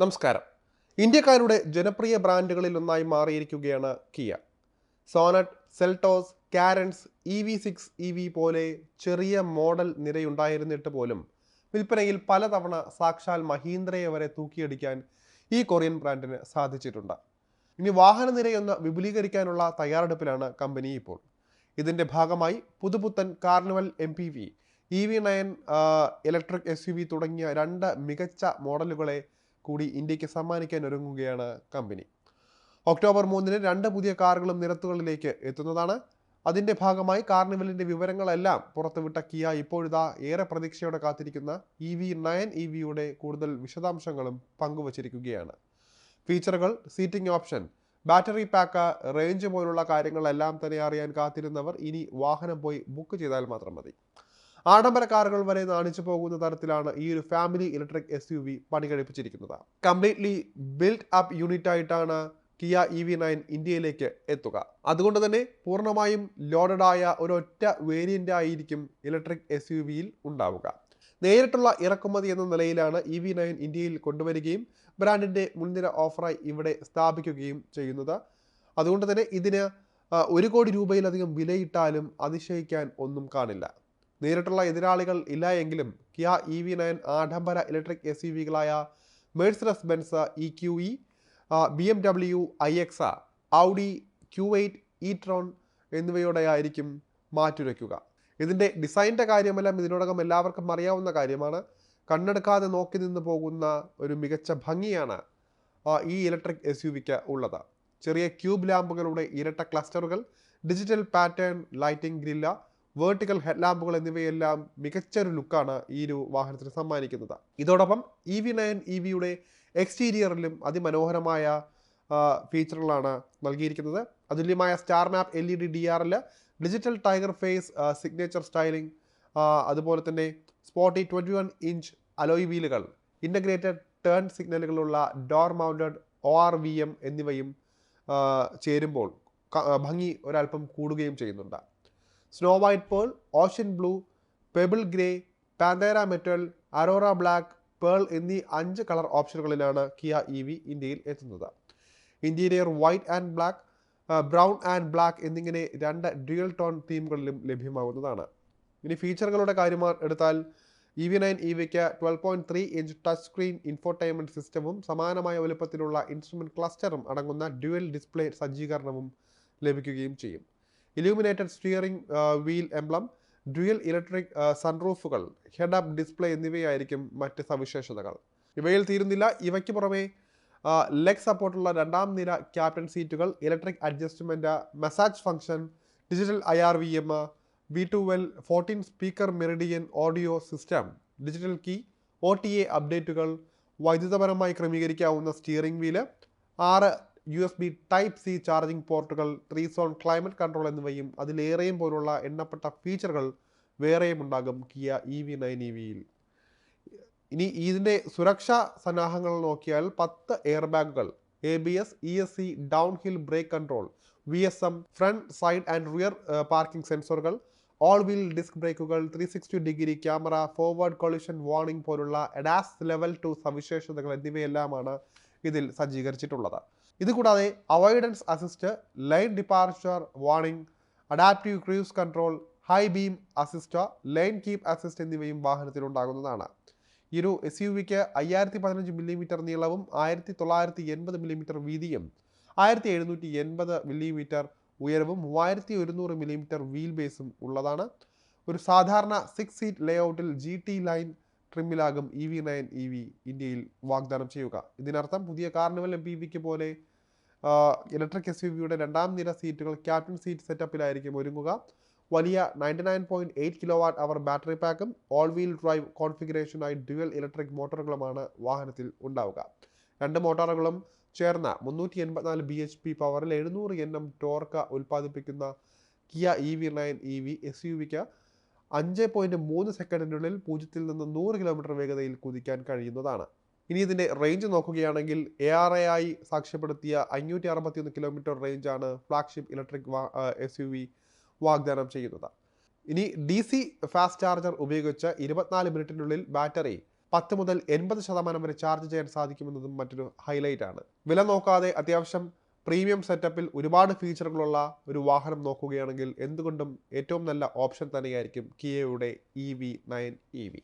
നമസ്കാരം. ഇന്ത്യക്കാരുടെ ജനപ്രിയ ബ്രാൻഡുകളിൽ ഒന്നായി മാറിയിരിക്കുകയാണ് Kia. Sonet Seltos Carens E V six E V പോലെ ചെറിയ മോഡൽ നിരയുണ്ടായിരുന്നിട്ട് പോലും വിൽപ്പനയിൽ പലതവണ സാക്ഷാൽ മഹീന്ദ്രയെ വരെ തൂക്കിയടിക്കാൻ ഈ കൊറിയൻ ബ്രാൻഡിന് സാധിച്ചിട്ടുണ്ട്. ഇനി വാഹന നിരയൊന്ന് വിപുലീകരിക്കാനുള്ള തയ്യാറെടുപ്പിലാണ് കമ്പനി ഇപ്പോൾ. ഇതിന്റെ ഭാഗമായി പുതുപുത്തൻ Carnival M P V E V nine electric S U V തുടങ്ങിയ രണ്ട് മികച്ച മോഡലുകളെ കൂടി ഇന്ത്യയ്ക്ക് സമ്മാനിക്കാൻ ഒരുങ്ങുകയാണ് കമ്പനി. ഒക്ടോബർ മൂന്നിന് രണ്ട് പുതിയ കാറുകളും നിരത്തുകളിലേക്ക് എത്തുന്നതാണ്. അതിന്റെ ഭാഗമായി കാർണിവലിന്റെ വിവരങ്ങളെല്ലാം പുറത്തുവിട്ട കിയ ഇപ്പോഴിതാ ഏറെ പ്രതീക്ഷയോടെ കാത്തിരിക്കുന്ന ഇ വി നയൻ ഇ വിയുടെ കൂടുതൽ വിശദാംശങ്ങളും പങ്കുവച്ചിരിക്കുകയാണ്. ഫീച്ചറുകൾ seating option battery pack range പോലുള്ള കാര്യങ്ങളെല്ലാം തന്നെ അറിയാൻ കാത്തിരുന്നവർ ഇനി വാഹനം പോയി ബുക്ക് ചെയ്താൽ മാത്രം മതി. ആഡംബര കാറുകൾ വരെ നാണിച്ചു പോകുന്ന തരത്തിലാണ് ഈ ഒരു family electric S U V പണി കഴിപ്പിച്ചിരിക്കുന്നത് കംപ്ലീറ്റ്ലി ബിൽഡ് അപ്പ് യൂണിറ്റ് ആയിട്ടാണ് കിയ ഇ വി നയൻ ഇന്ത്യയിലേക്ക് എത്തുക. അതുകൊണ്ട് തന്നെ പൂർണമായും ലോഡഡ് ആയ ഒരൊറ്റ വേരിയന്റ് ആയിരിക്കും ഇലക്ട്രിക് എസ് യു വിയിൽ ഉണ്ടാവുക. നേരിട്ടുള്ള ഇറക്കുമതി എന്ന നിലയിലാണ് ഇ വി നയൻ ഇന്ത്യയിൽ കൊണ്ടുവരികയും ബ്രാൻഡിന്റെ മുൻനിര ഓഫറായി ഇവിടെ സ്ഥാപിക്കുകയും ചെയ്യുന്നത്. അതുകൊണ്ട് തന്നെ ഇതിന് ഒരു കോടി രൂപയിലധികം വിലയിട്ടാലും അതിശയിക്കാൻ ഒന്നും കാണില്ല. നേരിട്ടുള്ള എതിരാളികൾ ഇല്ല എങ്കിലും കിയ ഇ വി നയൻ ആഡംബര electric S U വികളായ Mercedes Benz E Q E B M W I X Audi Q eight etron tron എന്നിവയോടെയായിരിക്കും മാറ്റുരയ്ക്കുക. ഇതിന്റെ ഡിസൈന്റെ കാര്യമെല്ലാം ഇതിനോടകം എല്ലാവർക്കും അറിയാവുന്ന കാര്യമാണ്. കണ്ണെടുക്കാതെ നോക്കി നിന്ന് പോകുന്ന ഒരു മികച്ച ഭംഗിയാണ് ഈ ഇലക്ട്രിക് എസ് യു വിക്ക് ഉള്ളത്. ചെറിയ ക്യൂബ് ലാമ്പുകളുടെ ഇരട്ട ക്ലസ്റ്ററുകൾ digital pattern lighting grille vertical ഹെഡ്ലാമ്പുകൾ എന്നിവയെല്ലാം മികച്ചൊരു ലുക്കാണ് ഈ ഒരു വാഹനത്തിന് സമ്മാനിക്കുന്നത്. ഇതോടൊപ്പം ഇ വി നയൻ ഇ വിയുടെ എക്സ്റ്റീരിയറിലും അതിമനോഹരമായ ഫീച്ചറുകളാണ് നൽകിയിരിക്കുന്നത്. അതുല്യമായ star map L E D D ആറിൽ digital tiger face signature styling അതുപോലെ തന്നെ sporty twenty one inch alloy വീലുകൾ integrated turn സിഗ്നലുകളുള്ള door mounted O R V M എന്നിവയും ചേരുമ്പോൾ ഭംഗി ഒരല്പം കൂടുകയും ചെയ്യുന്നുണ്ട്. Snow white pearl ocean blue pebble grey Panthera metal Aurora black pearl എന്നീ അഞ്ച് കളർ ഓപ്ഷനുകളിലാണ് കിയ ഇ വി ഇന്ത്യയിൽ എത്തുന്നത്. Interior white and black brown and black എന്നിങ്ങനെ രണ്ട് ഡ്യുവൽ ടോൺ തീമുകളിലും ലഭ്യമാകുന്നതാണ്. ഇനി ഫീച്ചറുകളുടെ കാര്യം എടുത്താൽ ഇ വി നയൻ ഇ വിക്ക് twelve point three inch touch screen infotainment സിസ്റ്റവും സമാനമായ വലുപ്പത്തിലുള്ള ഇൻസ്ട്രുമെന്റ് ക്ലസ്റ്ററും അടങ്ങുന്ന ഡ്യുവൽ ഡിസ്പ്ലേ സജ്ജീകരണവും ലഭിക്കുകയും ചെയ്യും. Illuminated steering wheel emblem dual electric സൺറൂഫുകൾ head up display എന്നിവയായിരിക്കും മറ്റ് സവിശേഷതകൾ. ഇവയിൽ തീരുന്നില്ല. ഇവയ്ക്ക് പുറമേ ലെഗ് സപ്പോർട്ടുള്ള രണ്ടാം നിര ക്യാപ്റ്റൻ സീറ്റുകൾ electric adjustment massage function digital I R V M V to L fourteen speaker Meridian audio system digital key O T A അപ്ഡേറ്റുകൾ വൈദ്യുതപരമായി ക്രമീകരിക്കാവുന്ന സ്റ്റിയറിംഗ് വീൽ ആറ് U S B type C charging പോർട്ടുകൾ three zone climate control എന്നിവയും അതിലേറെയും പോലുള്ള എണ്ണപ്പെട്ട ഫീച്ചറുകൾ വേറെയും ഉണ്ടാകും Kia E V nine E വിയിൽ ഇനി ഇതിന്റെ സുരക്ഷാ സന്നാഹങ്ങൾ നോക്കിയാൽ പത്ത് എയർ ബാഗുകൾ A B S E S C down hill brake control V S M front side and rear parking സെൻസറുകൾ all wheel disc ബ്രേക്കുകൾ three sixty degree camera forward collision warning പോലുള്ള എഡാസ് ലെവൽ ടു സവിശേഷതകൾ എന്നിവയെല്ലാമാണ് ഇതിൽ സജ്ജീകരിച്ചിട്ടുള്ളത്. ഇതുകൂടാതെ avoidance assist lane departure warning adaptive cruise control high beam assist lane keep assist എന്നിവയും വാഹനത്തിൽ ഉണ്ടാകുന്നതാണ് ഈ ഒരു എസ് യു വിക്ക് അയ്യായിരത്തി പതിനഞ്ച് മില്ലിമീറ്റർ നീളവും ആയിരത്തി തൊള്ളായിരത്തി എൺപത് മില്ലിമീറ്റർ വീതിയും ആയിരത്തി എഴുന്നൂറ്റി എൺപത് മില്ലിമീറ്റർ ഉയരവും മൂവായിരത്തി ഒരുന്നൂറ് മില്ലിമീറ്റർ വീൽ ബേസും ഉള്ളതാണ്. ഒരു സാധാരണ സിക്സ് സീറ്റ് ലേഔട്ടിൽ G T line ട്രിമ്മിലാകും E V nine E V ഇന്ത്യയിൽ വാഗ്ദാനം ചെയ്യുക. ഇതിനർത്ഥം പുതിയ കാർണിവൽ എം പി വിക്ക് പോലെ ഇലക്ട്രിക് എസ് യു രണ്ടാം നിര സീറ്റുകൾ ക്യാപ്റ്റൻ സീറ്റ് സെറ്റപ്പിലായിരിക്കും ഒരുങ്ങുക. വലിയ ninety nine point eight kilowatt hour battery പാക്കും all wheel drive കോൺഫിഗറേഷനായി ഡ്യുവൽ ഇലക്ട്രിക് മോട്ടോറുകളുമാണ് വാഹനത്തിൽ ഉണ്ടാവുക. രണ്ട് മോട്ടോറുകളും ചേർന്ന മുന്നൂറ്റി എൺപത്തിനാല് ബി എച്ച് പി പവറിൽ എഴുന്നൂറ് എൻ എം ടോർക്ക ഉൽപ്പാദിപ്പിക്കുന്ന Kia E V nine E V S U വിക്ക് അഞ്ച് പോയിന്റ് മൂന്ന് സെക്കൻഡിനുള്ളിൽ പൂജ്യത്തിൽ നിന്ന് നൂറ് കിലോമീറ്റർ വേഗതയിൽ കുതിക്കാൻ കഴിയുന്നതാണ്. ഇനി ഇതിന്റെ റേഞ്ച് നോക്കുകയാണെങ്കിൽ എ ആർ എ ആയി സാക്ഷ്യപ്പെടുത്തിയ അഞ്ഞൂറ്റി അറുപത്തിയൊന്ന് kilometre റേഞ്ചാണ് flagship electric S U V വാഗ്ദാനം ചെയ്യുന്നത്. ഇനി ഡി സി ഫാസ്റ്റ് ചാർജർ ഉപയോഗിച്ച് ഇരുപത്തിനാല് മിനിറ്റിനുള്ളിൽ ബാറ്ററി പത്ത് മുതൽ എൺപത് ശതമാനം വരെ ചാർജ് ചെയ്യാൻ സാധിക്കുമെന്നതും മറ്റൊരു ഹൈലൈറ്റ് ആണ്. വില നോക്കാതെ അത്യാവശ്യം പ്രീമിയം സെറ്റപ്പിൽ ഒരുപാട് ഫീച്ചറുകളുള്ള ഒരു വാഹനം നോക്കുകയാണെങ്കിൽ എന്തുകൊണ്ടും ഏറ്റവും നല്ല ഓപ്ഷൻ തന്നെയായിരിക്കും കിയയുടെ E V nine E V